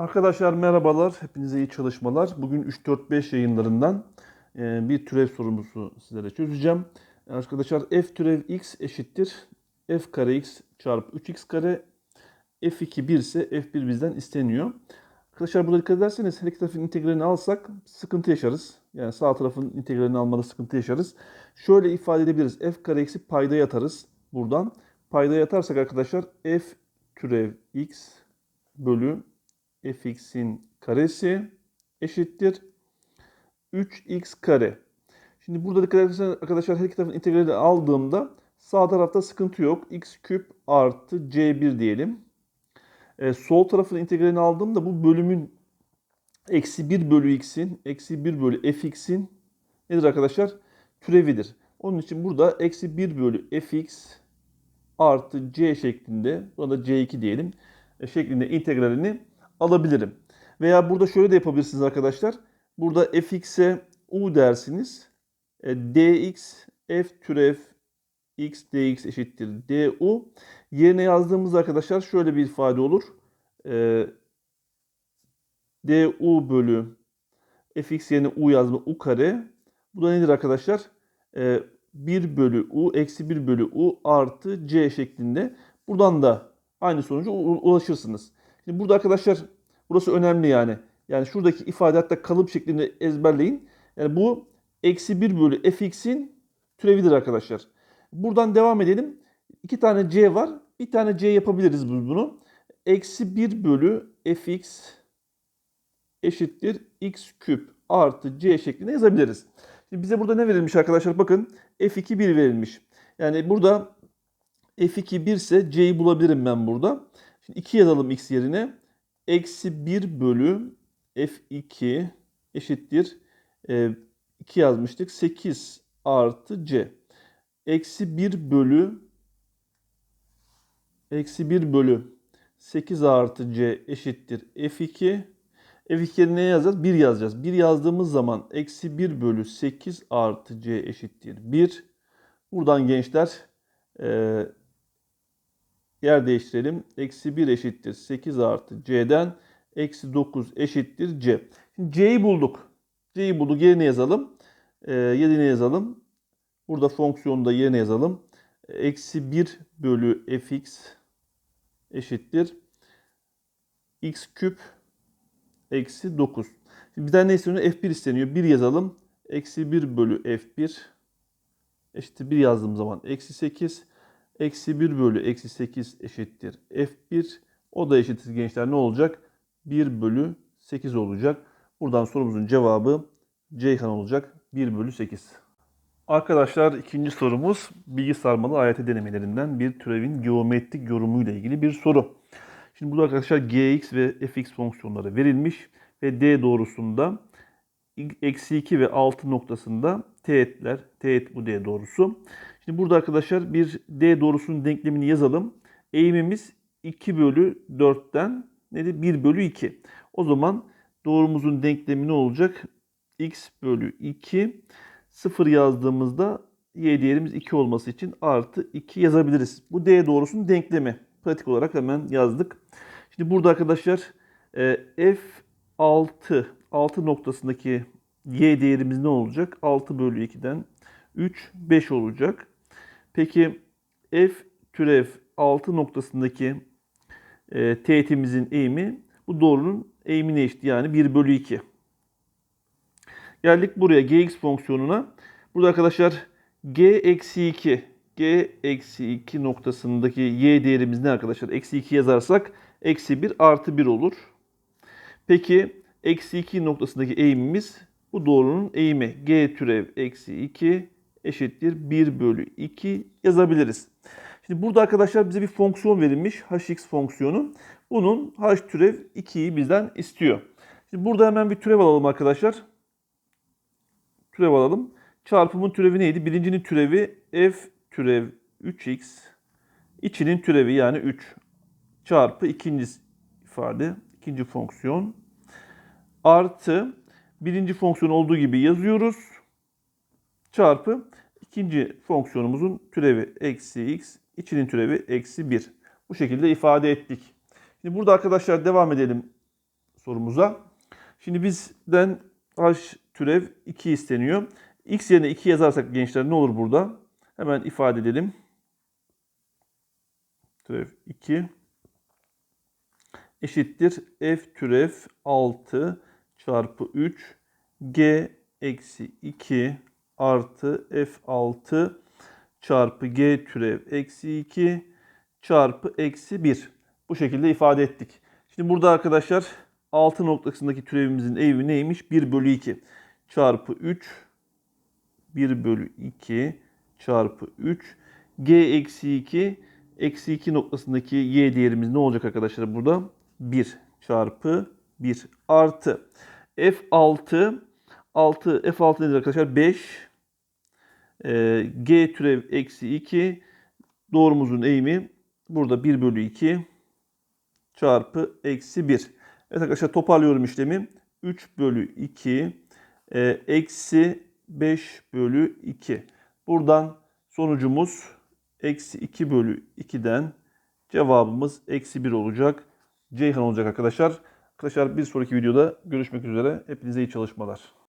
Arkadaşlar merhabalar, hepinize iyi çalışmalar. Bugün 3-4-5 yayınlarından e, bir türev sorumuzu sizlere çözeceğim. Arkadaşlar f türev x eşittir f kare x çarpı 3x kare f2 1 ise f1 bizden isteniyor. Arkadaşlar burada dikkat ederseniz her iki tarafın integralini alsak sıkıntı yaşarız. Yani sağ tarafın integralini almada sıkıntı yaşarız. Şöyle ifade edebiliriz. f kare x'i payda yatarız buradan. Payda yatarsak arkadaşlar f türev x bölü fx'in karesi eşittir 3x kare. Şimdi burada dikkat ederseniz arkadaşlar her iki tarafın integralini aldığımda sağ tarafta sıkıntı yok. x küp artı c1 diyelim. Ee, sol tarafın integralini aldığımda bu bölümün eksi 1 bölü x'in eksi 1 bölü fx'in nedir arkadaşlar? Türevidir. Onun için burada eksi 1 bölü fx artı c şeklinde buna da c2 diyelim e, şeklinde integralini alabilirim. Veya burada şöyle de yapabilirsiniz arkadaşlar. Burada fx'e u dersiniz. E, dx f türev x dx eşittir du. Yerine yazdığımız arkadaşlar şöyle bir ifade olur. E, du bölü fx yerine u yazma u kare. Bu da nedir arkadaşlar? E, 1 bölü u eksi 1 bölü u artı c şeklinde. Buradan da aynı sonuca ulaşırsınız. Şimdi burada arkadaşlar burası önemli yani. Yani şuradaki ifade hatta kalıp şeklinde ezberleyin. Yani bu eksi 1 bölü fx'in türevidir arkadaşlar. Buradan devam edelim. İki tane c var. Bir tane c yapabiliriz biz bunu. Eksi 1 bölü fx eşittir x küp artı c şeklinde yazabiliriz. Şimdi bize burada ne verilmiş arkadaşlar? Bakın f2 1 verilmiş. Yani burada f2 1 ise c'yi bulabilirim ben burada. Şimdi 2 yazalım x yerine. Eksi 1 bölü f2 eşittir. E, 2 yazmıştık. 8 artı c. Eksi 1 bölü eksi 1 bölü 8 artı c eşittir f2. F2 yerine ne yazacağız? 1 yazacağız. 1 yazdığımız zaman eksi 1 bölü 8 artı c eşittir 1. Buradan gençler e, yer değiştirelim. Eksi 1 eşittir 8 artı c'den eksi 9 eşittir c. Şimdi c'yi bulduk. C'yi bulduk. Yerine yazalım. E, yerine yazalım. Burada fonksiyonu da yerine yazalım. Eksi 1 bölü fx eşittir x küp eksi 9. Şimdi bir tane ne isteniyor? F1 isteniyor. 1 yazalım. Eksi 1 bölü F1 eşittir 1 yazdığım zaman eksi 8. Eksi 1 bölü eksi 8 eşittir F1. O da eşittir gençler ne olacak? 1 bölü 8 olacak. Buradan sorumuzun cevabı Ceyhan olacak. 1 bölü 8. Arkadaşlar ikinci sorumuz bilgi sarmalı AYT denemelerinden bir türevin geometrik yorumuyla ilgili bir soru. Şimdi burada arkadaşlar gx ve fx fonksiyonları verilmiş ve d doğrusunda eksi 2 ve 6 noktasında teğetler, teğet bu d doğrusu. Şimdi burada arkadaşlar bir d doğrusunun denklemini yazalım. Eğimimiz 2 bölü 4'ten nedir? 1 bölü 2. O zaman doğrumuzun denklemi ne olacak? x bölü 2. 0 yazdığımızda y değerimiz 2 olması için artı 2 yazabiliriz. Bu d doğrusunun denklemi. Pratik olarak hemen yazdık. Şimdi burada arkadaşlar e, f6 6 noktasındaki y değerimiz ne olacak? 6 bölü 2'den 3 5 olacak. Peki f türev 6 noktasındaki e, teğetimizin eğimi bu doğrunun eğimine eşit yani 1 bölü 2. Geldik buraya gx fonksiyonuna. Burada arkadaşlar g eksi 2 g eksi 2 noktasındaki y değerimiz ne arkadaşlar? Eksi 2 yazarsak eksi 1 artı 1 olur. Peki eksi 2 noktasındaki eğimimiz bu doğrunun eğimi. g türev eksi 2 eşittir 1 bölü 2 yazabiliriz. Şimdi burada arkadaşlar bize bir fonksiyon verilmiş. hx fonksiyonu. Bunun h türev 2'yi bizden istiyor. Şimdi burada hemen bir türev alalım arkadaşlar. Türev alalım. Çarpımın türevi neydi? Birincinin türevi f türev 3x içinin türevi yani 3 çarpı ikinci ifade, ikinci fonksiyon artı birinci fonksiyon olduğu gibi yazıyoruz. Çarpı ikinci fonksiyonumuzun türevi eksi x, içinin türevi eksi 1. Bu şekilde ifade ettik. Şimdi burada arkadaşlar devam edelim sorumuza. Şimdi bizden h türev 2 isteniyor. x yerine 2 yazarsak gençler ne olur burada? Hemen ifade edelim. Türev 2 eşittir f türev 6 çarpı 3 g eksi 2 artı f6 çarpı g türev eksi 2 çarpı eksi 1. Bu şekilde ifade ettik. Şimdi burada arkadaşlar 6 noktasındaki türevimizin eğimi neymiş? 1 bölü 2 çarpı 3 1 bölü 2 çarpı 3 g eksi 2 eksi 2 noktasındaki y değerimiz ne olacak arkadaşlar burada? 1 çarpı 1 artı f6 6 f6 nedir arkadaşlar? 5 e, g türev eksi 2 doğrumuzun eğimi burada 1 bölü 2 çarpı eksi 1. Evet arkadaşlar toparlıyorum işlemi. 3 bölü 2 e, eksi 5 bölü 2. Buradan sonucumuz eksi 2 bölü 2'den cevabımız eksi 1 olacak. Ceyhan olacak arkadaşlar. Arkadaşlar bir sonraki videoda görüşmek üzere. Hepinize iyi çalışmalar.